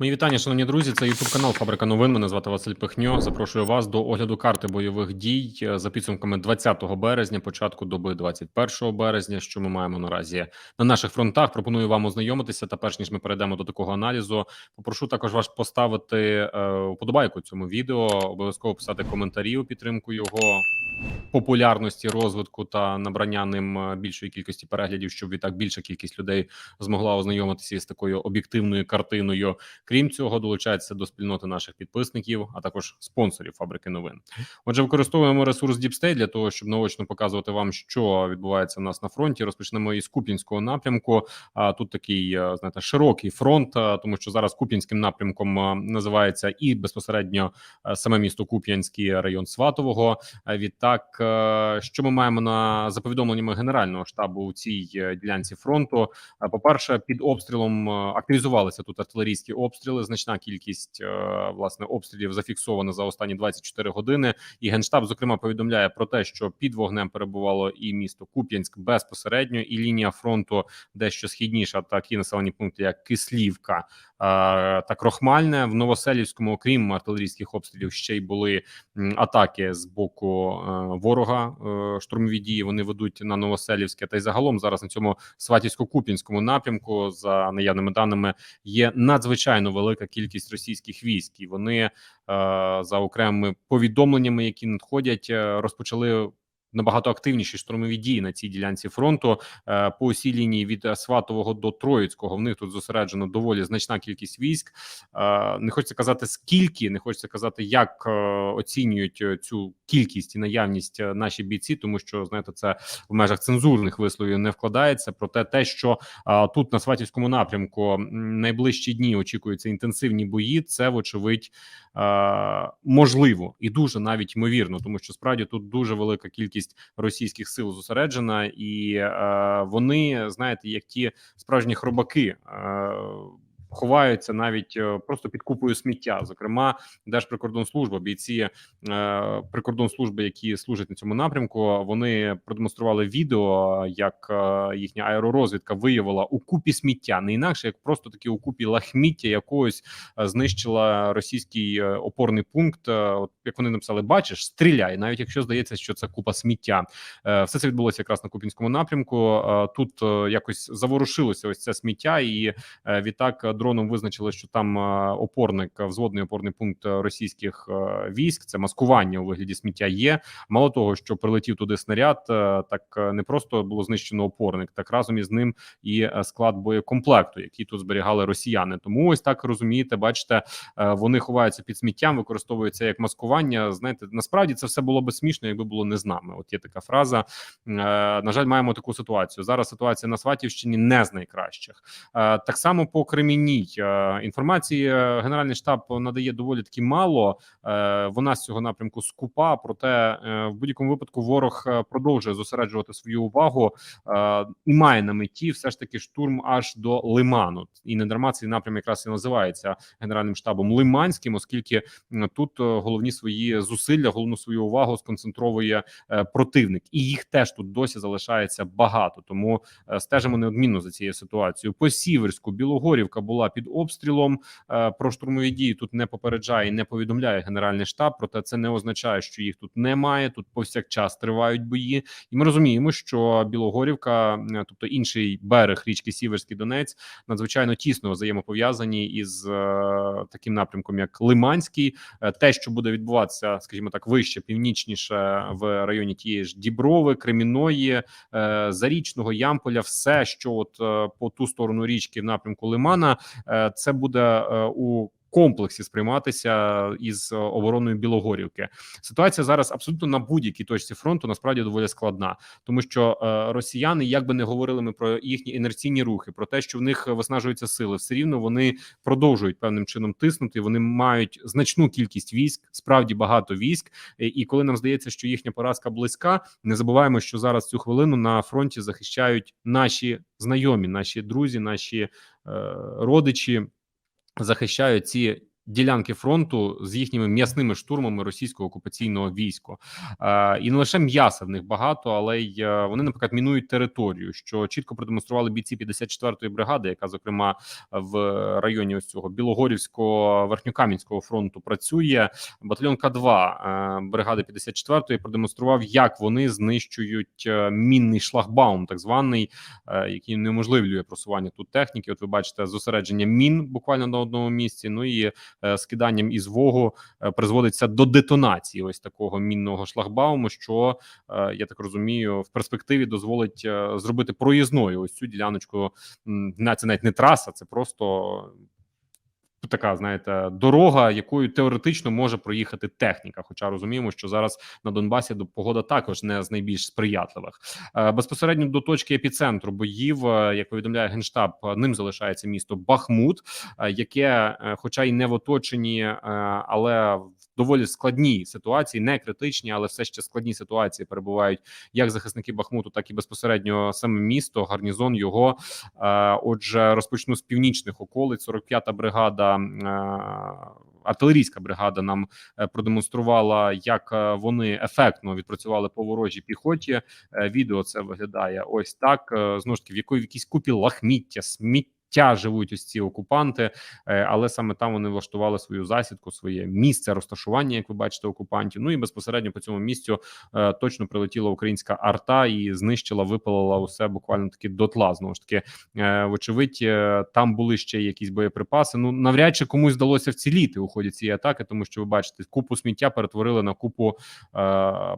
Мої вітання, шановні друзі. Це Ютуб канал Фабрика новин. Мене звати Василь Пихньо. Запрошую вас до огляду карти бойових дій е, за підсумками 20 березня, початку доби 21 березня. Що ми маємо наразі на наших фронтах? Пропоную вам ознайомитися. Та перш ніж ми перейдемо до такого аналізу, попрошу також вас поставити е, вподобайку цьому відео. Обов'язково писати коментарі у підтримку його популярності, розвитку та набрання ним е, більшої кількості переглядів, щоб відтак більша кількість людей змогла ознайомитися з такою об'єктивною картиною. Крім цього, долучається до спільноти наших підписників, а також спонсорів фабрики новин. Отже, використовуємо ресурс Діпстей для того, щоб наочно показувати вам, що відбувається у нас на фронті. Розпочнемо із Куп'янського напрямку. А тут такий е, знаєте, широкий фронт, е, тому що зараз Куп'янським напрямком е, називається і безпосередньо саме місто Куп'янський район Сватового. Відтак, що ми маємо на за повідомленнями генерального штабу у цій ділянці фронту? По перше, під обстрілом активізувалися тут артилерійські обстріли обстріли. Значна кількість е, власне обстрілів зафіксована за останні 24 години. І генштаб зокрема повідомляє про те, що під вогнем перебувало і місто Куп'янськ безпосередньо, і лінія фронту дещо східніша, такі населені пункти, як Кислівка та Крохмальне в Новоселівському, окрім артилерійських обстрілів, ще й були атаки з боку е, ворога. Штурмові дії. Вони ведуть на Новоселівське, та й загалом зараз на цьому сватівсько-купінському напрямку за наявними даними є надзвичайно велика кількість російських військ, і вони е, за окремими повідомленнями, які надходять, е, розпочали набагато активніші штурмові дії на цій ділянці фронту е, по усій лінії від Сватового до Троїцького. В них тут зосереджено доволі значна кількість військ. Е, не хочеться казати скільки, не хочеться казати, як е, оцінюють цю кількість і наявність наші бійці, тому що знаєте, це в межах цензурних висловів не вкладається. Проте те, що тут на Сватівському напрямку найближчі дні очікуються інтенсивні бої, це вочевидь можливо і дуже навіть ймовірно, тому що справді тут дуже велика кількість кількість російських сил зосереджена, і е, вони знаєте, як ті справжні хробаки. Ховаються навіть е, просто під купою сміття. Зокрема, Держприкордонслужба, бійці е, прикордонслужби, які служать на цьому напрямку, вони продемонстрували відео, як е, їхня аеророзвідка виявила у купі сміття, не інакше як просто такі у купі лахміття якогось знищила російський опорний пункт. От як вони написали, бачиш, стріляй, навіть якщо здається, що це купа сміття. Все це відбулося якраз на Купінському напрямку. Тут якось заворушилося ось це сміття, і відтак дроном визначили, що там е, опорник, взводний опорний пункт російських е, військ. Це маскування у вигляді сміття. Є мало того, що прилетів туди снаряд, е, так не просто було знищено опорник, так разом із ним і склад боєкомплекту, який тут зберігали росіяни. Тому ось так розумієте, бачите, вони ховаються під сміттям, використовуються як маскування. Знаєте, насправді це все було би смішно, якби було не з нами. От є така фраза. На жаль, маємо таку ситуацію. Зараз ситуація на Сватівщині не з найкращих. Так само по Креміні ні. Е, інформації е, Генеральний штаб надає доволі таки мало. Е, вона з цього напрямку скупа. Проте в будь-якому випадку ворог продовжує зосереджувати свою увагу і має на меті все ж таки штурм аж до Лиману. І не дарма цей напрям якраз і називається генеральним штабом Лиманським, оскільки тут головні свої зусилля, головну свою увагу сконцентровує противник, і їх теж тут досі залишається багато. Тому стежимо неодмінно за цією ситуацією. По Сіверську Білогорівка була була під обстрілом. Е, про штурмові дії тут не попереджає, і не повідомляє генеральний штаб. Проте це не означає, що їх тут немає. Тут повсякчас тривають бої, і ми розуміємо, що Білогорівка, е, тобто інший берег річки Сіверський Донець, надзвичайно тісно взаємопов'язані із е, таким напрямком, як Лиманський, те, що буде відбуватися, скажімо так, вище північніше в районі тієї ж Діброви, Креміної, Зарічного Ямполя, все, що от по ту сторону річки в напрямку Лимана, це буде е, у комплексі сприйматися із обороною Білогорівки. Ситуація зараз абсолютно на будь-якій точці фронту насправді доволі складна, тому що е, росіяни, як би не говорили ми про їхні інерційні рухи, про те, що в них виснажуються сили, все рівно вони продовжують певним чином тиснути. Вони мають значну кількість військ, справді багато військ. І коли нам здається, що їхня поразка близька, не забуваємо, що зараз цю хвилину на фронті захищають наші знайомі, наші друзі, наші е, родичі захищають ці ділянки фронту з їхніми м'ясними штурмами російського окупаційного війська. І не лише м'яса в них багато, але й е, вони, наприклад, мінують територію, що чітко продемонстрували бійці 54-ї бригади, яка зокрема в районі ось цього Білогорівського верхньокам'янського фронту працює. Батальйон К2 е, бригади 54-ї продемонстрував, як вони знищують е, мінний шлагбаум, так званий, який унеможливлює просування тут техніки. От ви бачите зосередження мін буквально на одному місці. Ну і скиданням із вогу е, призводиться до детонації ось такого мінного шлагбауму, що е, я так розумію, в перспективі дозволить е, зробити проїзною ось цю діляночку. на- Це навіть не траса, це просто така, знаєте, дорога, якою теоретично може проїхати техніка. Хоча розуміємо, що зараз на Донбасі до- погода також не з найбільш сприятливих. Е, Безпосередньо до точки епіцентру боїв, е, як повідомляє генштаб, е, ним залишається місто Бахмут, яке, хоча й не в оточенні, але в доволі складній ситуації, не критичній, але все ще складній ситуації перебувають як захисники Бахмуту, так і безпосередньо саме місто, гарнізон його. Е, Отже, розпочну з північних околиць. 45-та бригада. е, Артилерійська бригада нам е, продемонструвала, як вони ефектно відпрацювали по ворожій піхоті. Відео це виглядає ось так. Знову ж таки, в якої в якійсь купі лахміття, сміття живуть ось ці окупанти, е, але саме там вони влаштували свою засідку, своє місце розташування, як ви бачите, окупантів. Ну і безпосередньо по цьому місцю е, точно прилетіла українська арта і знищила, випалила усе буквально таки дотла. Знову ж таки, е, вочевидь, там були ще якісь боєприпаси. Ну навряд чи комусь вдалося вціліти у ході цієї атаки, тому що ви бачите, купу сміття перетворили на купу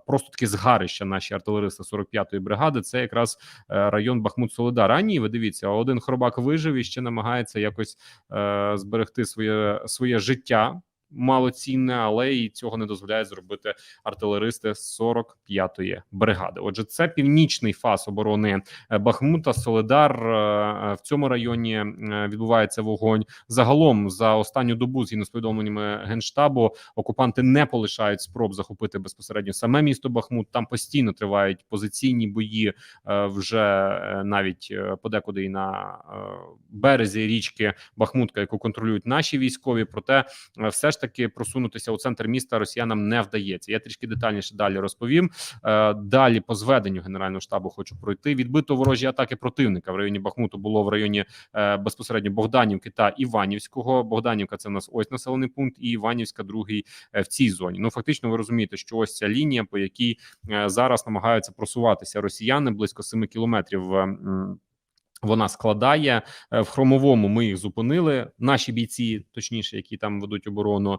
просто таки згарища. Наші артилеристи 45-ї бригади. Це якраз район Бахмут Солидар. А ви дивіться, один хробак вижив і ще намагається якось е, зберегти своє своє життя. Малоцінне, але і цього не дозволяє зробити артилеристи 45-ї бригади. Отже, це північний фас оборони е, Бахмута. Солидар е, е, в цьому районі відбувається вогонь. Загалом за останню добу, згідно з повідомленнями генштабу, окупанти не полишають спроб захопити безпосередньо саме місто Бахмут. Там постійно тривають позиційні бої вже навіть подекуди і на березі річки Бахмутка, яку контролюють наші військові. Проте все ж таки просунутися у центр міста росіянам не вдається. Я трішки детальніше далі розповім. Е, Далі по зведенню генерального штабу хочу пройти. Відбито ворожі атаки противника в районі Бахмуту. Було в районі е, безпосередньо Богданівки та Іванівського. Богданівка це у нас ось населений пункт, і Іванівська другий е, в цій зоні. Ну фактично, ви розумієте, що ось ця лінія, по якій зараз намагаються просуватися росіяни близько 7 кілометрів. Вона складає Е, в хромовому. Ми їх зупинили. Наші бійці, точніше, які там ведуть оборону.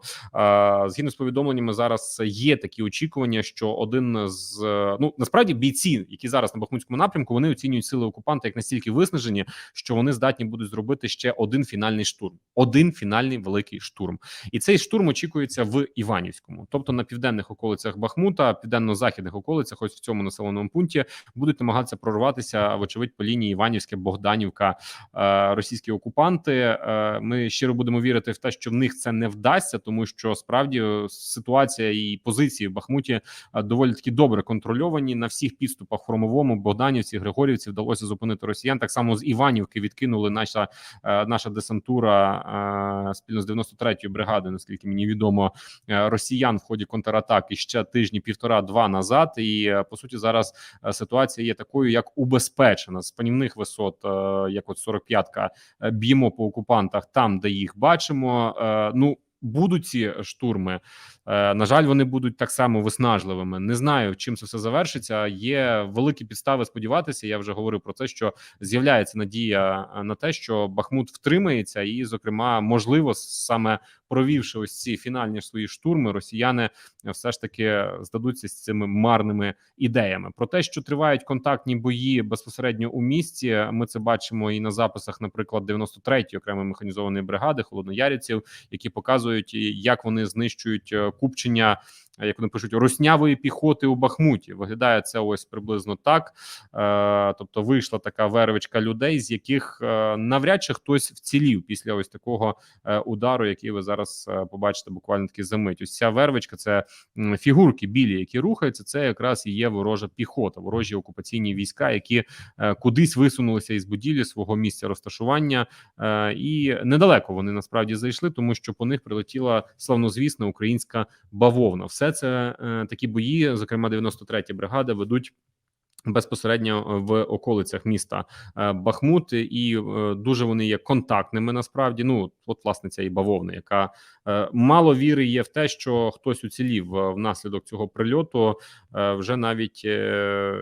Згідно з повідомленнями, зараз є такі очікування, що один з е, ну насправді бійці, які зараз на Бахмутському напрямку, вони оцінюють сили окупанта як настільки виснажені, що вони здатні будуть зробити ще один фінальний штурм, один фінальний великий штурм. І цей штурм очікується в Іванівському, тобто на південних околицях Бахмута, південно-західних околицях, ось в цьому населеному пункті, будуть намагатися прорватися, вочевидь, по лінії Іванівське, Богданівка, е, російські окупанти. Е, Ми щиро будемо вірити в те, що в них це не вдасться, тому що справді ситуація і позиції в Бахмуті е, доволі таки добре контрольовані на всіх підступах Хромовому, Богданівці, Григорівці вдалося зупинити росіян. Так само з Іванівки відкинули наша наша десантура спільно з 93-ї бригади, наскільки мені відомо, росіян в ході контратаки ще тижні півтора-два назад. І по суті, зараз ситуація є такою, як убезпечена з панівних висот, як от 45-ка, е, б'ємо по окупантах там, де їх бачимо. Е, Ну будуть ці штурми. Е, На жаль, вони будуть так само виснажливими. Не знаю, чим це все завершиться. Є великі підстави сподіватися. Я вже говорив про те, що з'являється надія на те, що Бахмут втримається, і, зокрема, можливо, саме провівши ось ці фінальні свої штурми, росіяни все ж таки здадуться з цими марними ідеями. Про те, що тривають контактні бої безпосередньо у місті. Ми це бачимо і на записах, наприклад, 93-ї окремої механізованої бригади холодноярівців, які показують, і як вони знищують е, купчення як вони пишуть, руснявої піхоти у Бахмуті. Виглядає це ось приблизно так. Е, тобто вийшла така вервичка людей, з яких е, навряд чи хтось вцілів після ось такого е, удару, який ви зараз е, побачите буквально таки за мить. Ось ця вервичка це фігурки білі, які рухаються. Це якраз і є ворожа піхота, ворожі окупаційні війська, які е, кудись висунулися із будівлі свого місця розташування, е, і недалеко вони насправді зайшли, тому що по них прилетіла славнозвісна українська бавовна. Все це е, такі бої, зокрема 93-я бригада, ведуть. Безпосередньо в околицях міста е, Бахмут, і е, дуже вони є контактними. Насправді, ну от власне ця і бавовна, яка е, мало віри є в те, що хтось уцілів е, внаслідок цього прильоту. Е, вже навіть е,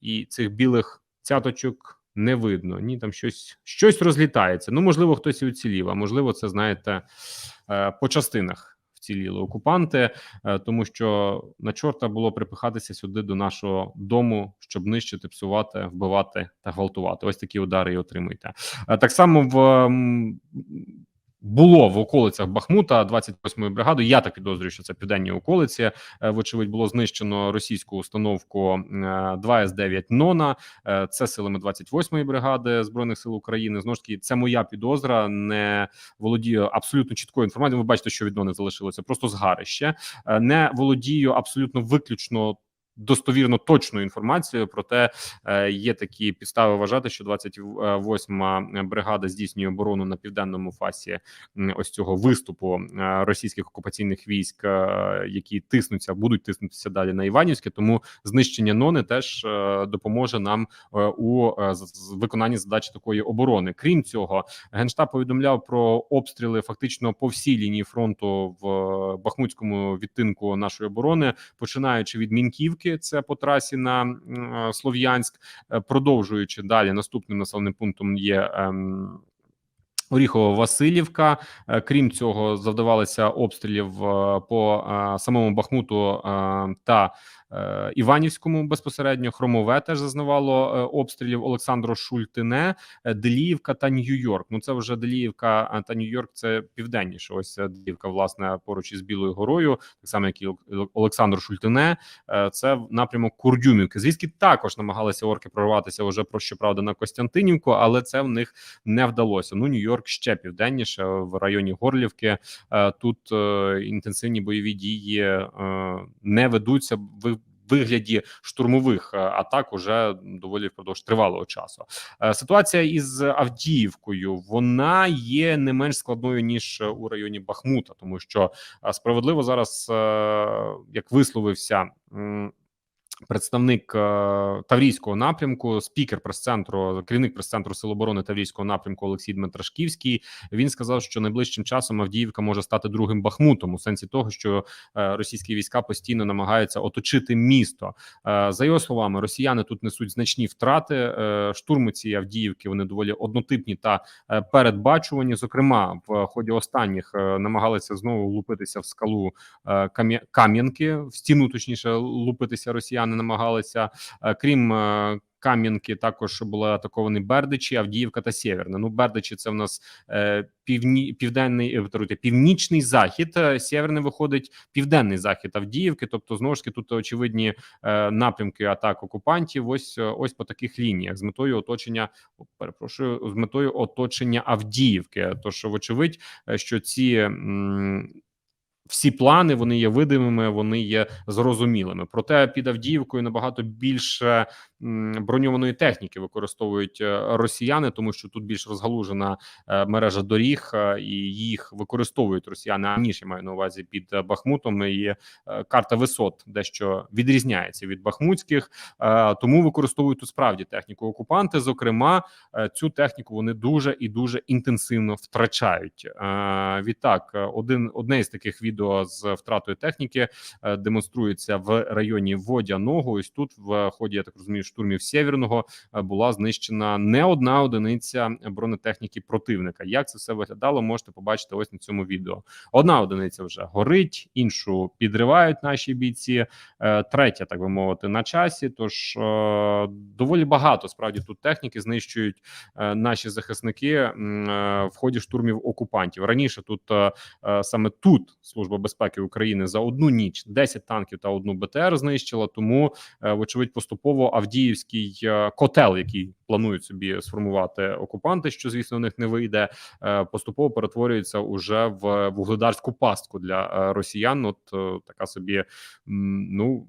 і цих білих цяточок не видно. Ні, там щось щось розлітається. Ну можливо, хтось і уцілів, а можливо, це знаєте е, по частинах вціліли окупанти, е, тому що на чорта було припихатися сюди до нашого дому, щоб нищити, псувати, вбивати та гвалтувати. Ось такі удари і отримуйте. Е, Так само в було в околицях Бахмута 28-ї бригади. Я так підозрюю, що це південні околиці. Е, Вочевидь, було знищено російську установку е, 2С9 Нона. Е, Це силами 28-ї бригади збройних сил України. Знову ж таки, це моя підозра. Не володію абсолютно чіткою інформацією. Ви бачите, що від Нони залишилося просто згарище. Не володію абсолютно виключно. Достовірно точною інформацією, проте е, є такі підстави вважати, що 28-ма бригада здійснює оборону на південному фасі ось цього виступу е, російських окупаційних військ, е, які тиснуться, будуть тиснутися далі на Іванівське. Тому знищення нони теж допоможе нам у виконанні задачі такої оборони. Крім цього, генштаб повідомляв про обстріли фактично по всій лінії фронту в бахмутському відтинку нашої оборони, починаючи від Мінківки, це по трасі на е, Слов'янськ, е, продовжуючи далі наступним населеним пунктом є. ем, Оріхово-Василівка. Е, Крім цього, завдавалися обстрілів по самому Бахмуту та Іванівському безпосередньо. Хромове теж зазнавало е, обстрілів. Олександро Шультине, е, Деліївка та Нью-Йорк. Ну це вже Деліївка е, та Нью-Йорк. Це південніше. Ось е, Деліївка, власне, поруч із Білою горою, так само як і Олександр Шультине. Е, Це напрямок Курдюмівки. Звідки також намагалися орки прорватися вже про щоправда на Костянтинівку, але це в них не вдалося. Ну Нью-Йорк ще південніше в районі Горлівки. Е, Тут е, інтенсивні бойові дії е, не ведуться вигляді штурмових е, атак уже доволі впродовж тривалого часу. Е, Ситуація із Авдіївкою вона є не менш складною ніж у районі Бахмута, тому що е, справедливо зараз, як висловився. Представник е, Таврійського напрямку, спікер прес-центру, керівник прес-центру Сил оборони Таврійського напрямку Олексій Дмитрашківський. Він сказав, що найближчим часом Авдіївка може стати другим Бахмутом, у сенсі того, що е, російські війська постійно намагаються оточити місто. Е, за його словами, росіяни тут несуть значні втрати. Штурми цієї Авдіївки вони доволі однотипні та передбачувані. Зокрема, в ході останніх намагалися знову лупитися в скалу Кам'я- Кам'янки, в стіну точніше лупитися росіяни намагалися. Е, Крім е, Кам'янки, також були атаковані Бердичі, Авдіївка та Сєверне. Ну, Бердичі це в нас е, півні, південний е, північний захід. е, виходить південний захід Авдіївки. Тобто, знову ж таки, тут очевидні е, напрямки атак окупантів. Ось е, ось по таких лініях з метою оточення. Перепрошую, з метою оточення Авдіївки. Тож, вочевидь, що ці. м, всі плани вони є видимими, вони є зрозумілими. Проте під Авдіївкою набагато більше броньованої техніки використовують е, росіяни, тому що тут більш розгалужена е, мережа доріг, е, і їх використовують росіяни. Аніж я маю на увазі під Бахмутом. І карта висот дещо відрізняється від бахмутських, тому використовують тут справді техніку окупанти. Зокрема, цю техніку вони дуже і дуже інтенсивно втрачають. Відтак, один одне із таких відео з втратою техніки демонструється в районі Водяного. Ось тут в ході я так розумію штурмів Сєвєрного е, була знищена не одна одиниця бронетехніки противника. Як це все виглядало, можете побачити ось на цьому відео. Одна одиниця вже горить, іншу підривають наші бійці. е, Третя, так би мовити, на часі. Тож е, доволі багато справді тут техніки знищують наші захисники в ході штурмів окупантів. Раніше тут саме тут служба безпеки України за одну ніч 10 танків та одну БТР знищила. Тому вочевидь поступово Авдіївський е, котел, який планують собі сформувати окупанти, що звісно у них не вийде, е, поступово перетворюється уже в вугледарську пастку для е, росіян. От така собі ну.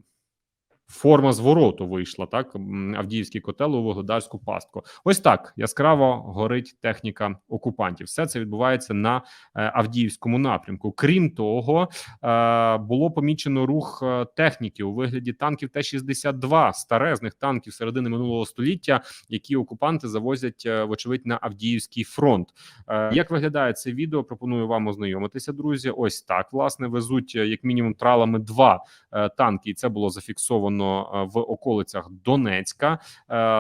Форма звороту вийшла так. Авдіївський котел у вугледарську пастку. Ось так яскраво горить техніка окупантів. Все це відбувається на е, Авдіївському напрямку. Крім того, е, було помічено рух е, техніки у вигляді танків Т-62, старезних танків середини минулого століття, які окупанти завозять, вочевидь, на Авдіївський фронт. Як виглядає це відео? Пропоную вам ознайомитися, друзі. Ось так власне везуть як мінімум тралами два танки, і це було зафіксовано е, в околицях Донецька. Е,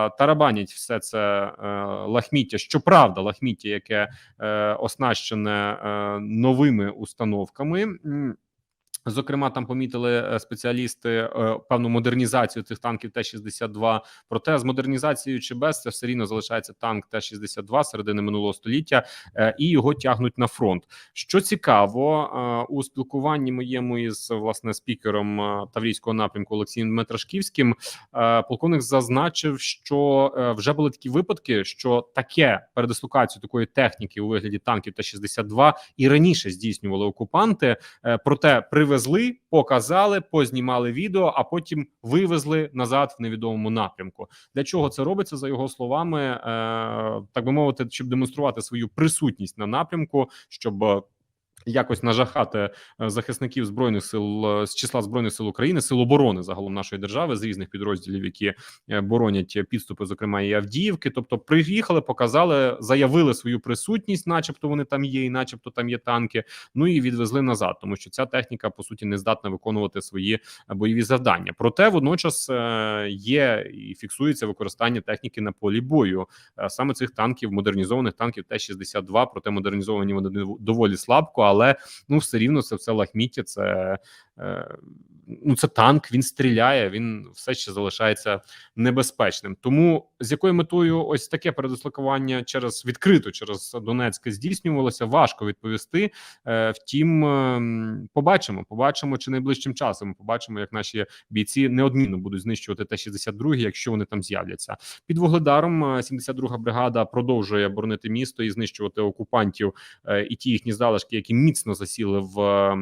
Тарабанять все це е, лахміття. Щоправда, лахміття, яке оснащене новими установками. Зокрема, там помітили е, спеціалісти е, певну модернізацію цих танків Т-62. Проте з модернізацією чи без це все рівно залишається танк Т-62 середини минулого століття, е, і його тягнуть на фронт. Що цікаво, у спілкуванні моєму із власне спікером Таврійського напрямку Олексієм Дмитрашківським, полковник зазначив, що вже були такі випадки, що таке передислокацію такої техніки у вигляді танків Т-62 і раніше здійснювали окупанти. Проте привезли, показали, познімали відео, а потім вивезли назад в невідомому напрямку. Для чого це робиться за його словами? Е, так би мовити, щоб демонструвати свою присутність на напрямку, щоб. Якось нажахати е, захисників збройних сил е, з числа збройних сил України, сил оборони загалом нашої держави з різних підрозділів, які е, боронять підступи, зокрема і Авдіївки. Тобто, приїхали, показали, заявили свою присутність, начебто вони там є, і начебто там є танки. Ну і відвезли назад, тому що ця техніка по суті не здатна виконувати свої бойові завдання. Проте водночас є і фіксується використання техніки на полі бою. Саме цих танків, модернізованих танків Т-62, проте модернізовані вони доволі слабко, але ну все рівно це все лахміття. Це ну це танк. Він стріляє. Він все ще залишається небезпечним. Тому з якою метою ось таке передислокування через відкрито через Донецьке здійснювалося, важко відповісти. Е, Втім, ем, побачимо, побачимо чи найближчим часом. Побачимо, як наші бійці неодмінно будуть знищувати Т-62, якщо вони там з'являться. Під вугледаром е, 72-га бригада продовжує боронити місто і знищувати окупантів е, і ті їхні залишки, які міцно засіли в.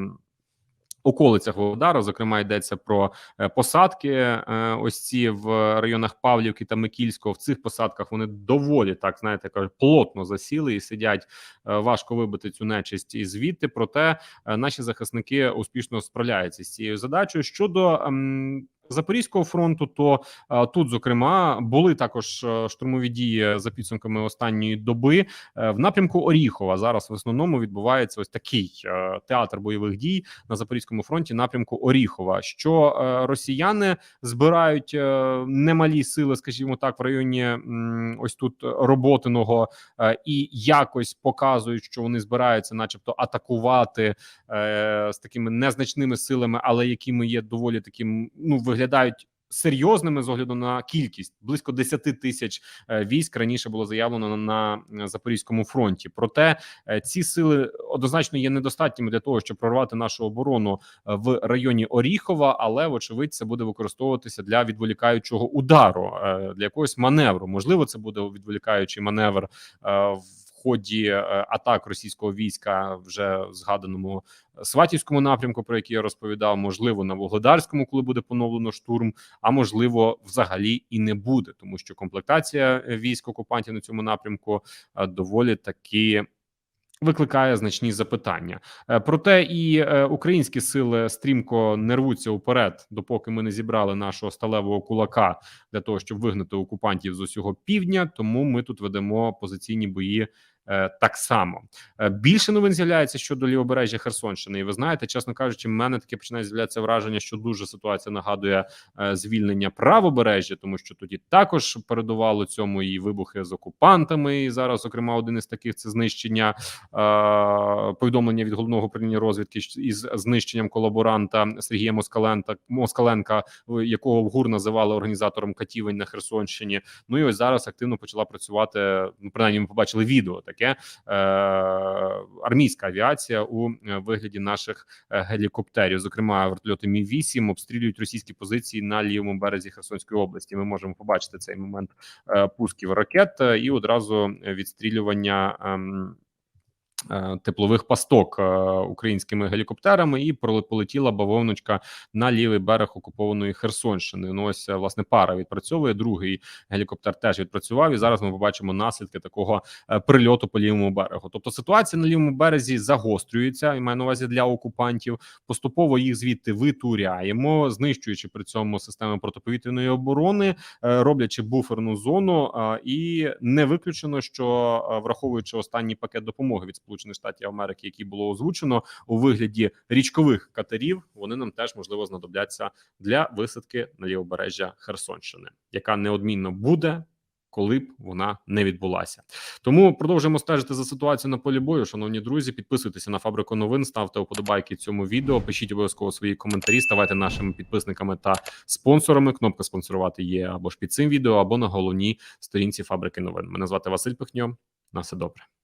Околицях Володара, зокрема, йдеться про е, посадки. е, Ось ці в районах Павлівки та Микільського. В цих посадках вони доволі так знаєте, кажуть, плотно засіли і сидять. Е, Важко вибити цю нечисть і звідти. Проте наші захисники успішно справляються з цією задачею. Щодо ем, Запорізького фронту, то е, тут, зокрема, були також е, штурмові дії за підсумками останньої доби. Е, в напрямку Оріхова зараз в основному відбувається ось такий е, театр бойових дій на Запорізькому фронті, напрямку Оріхова. Що е, росіяни збирають е, немалі сили, скажімо так, в районі м, ось тут роботиного е, і якось показують, що вони збираються, начебто, атакувати е, з такими незначними силами, але якими є доволі таким, ну виглядають. Серйозними з огляду на кількість близько 10 тисяч е, військ раніше було заявлено на, на Запорізькому фронті. Проте е, ці сили однозначно є недостатніми для того, щоб прорвати нашу оборону е, в районі Оріхова, але вочевидь це буде використовуватися для відволікаючого удару е, для якогось маневру. Можливо, це буде відволікаючий маневр е, в ході е, атак російського війська вже згаданому Сватівському напрямку, про який я розповідав, можливо, на Вугледарському, коли буде поновлено штурм, а можливо, взагалі і не буде, тому що комплектація е, військ окупантів на цьому напрямку е, доволі таки. Викликає значні запитання, проте і українські сили стрімко не рвуться уперед, допоки ми не зібрали нашого сталевого кулака для того, щоб вигнати окупантів з усього півдня. Тому ми тут ведемо позиційні бої так само. Е, Більше новин з'являється щодо лівобережжя Херсонщини. І ви знаєте, чесно кажучи, в мене таке починає з'являтися враження, що дуже ситуація нагадує е, звільнення правобережжя, тому що тоді також передувало цьому і вибухи з окупантами. І зараз, зокрема, один із таких це знищення е, повідомлення від головного управління розвідки із знищенням колаборанта Сергія Москаленка, Москаленка, якого в ГУР називали організатором катівень на Херсонщині. Ну і ось зараз активно почала працювати. Ну, принаймні, ми побачили відео таке е, армійська авіація у е, вигляді наших е, гелікоптерів. Зокрема, вертольоти Мі 8 обстрілюють російські позиції на лівому березі Херсонської області. Ми можемо побачити цей момент пусків ракет і одразу відстрілювання. Е, Теплових пасток е, українськими гелікоптерами, і полетіла бавовночка на лівий берег окупованої Херсонщини. Ну ось е, власне пара відпрацьовує. Другий гелікоптер теж відпрацював. І зараз ми побачимо наслідки такого прильоту по лівому берегу. Тобто ситуація на лівому березі загострюється, і маю на увазі для окупантів. Поступово їх звідти витуряємо, знищуючи при цьому системи протиповітряної оборони, роблячи буферну зону. І не виключено, що враховуючи останній пакет допомоги від Сполучених Штатів Америки, який було озвучено у вигляді річкових катерів, вони нам теж можливо знадобляться для висадки на лівобережжя Херсонщини, яка неодмінно буде. Коли б вона не відбулася, тому продовжуємо стежити за ситуацією на полі бою. Шановні друзі, підписуйтеся на фабрику новин, ставте вподобайки цьому відео. Пишіть обов'язково свої коментарі, ставайте нашими підписниками та спонсорами. Кнопка спонсорувати є або ж під цим відео, або на головній сторінці фабрики новин. Мене звати Василь Пихньо. На все добре.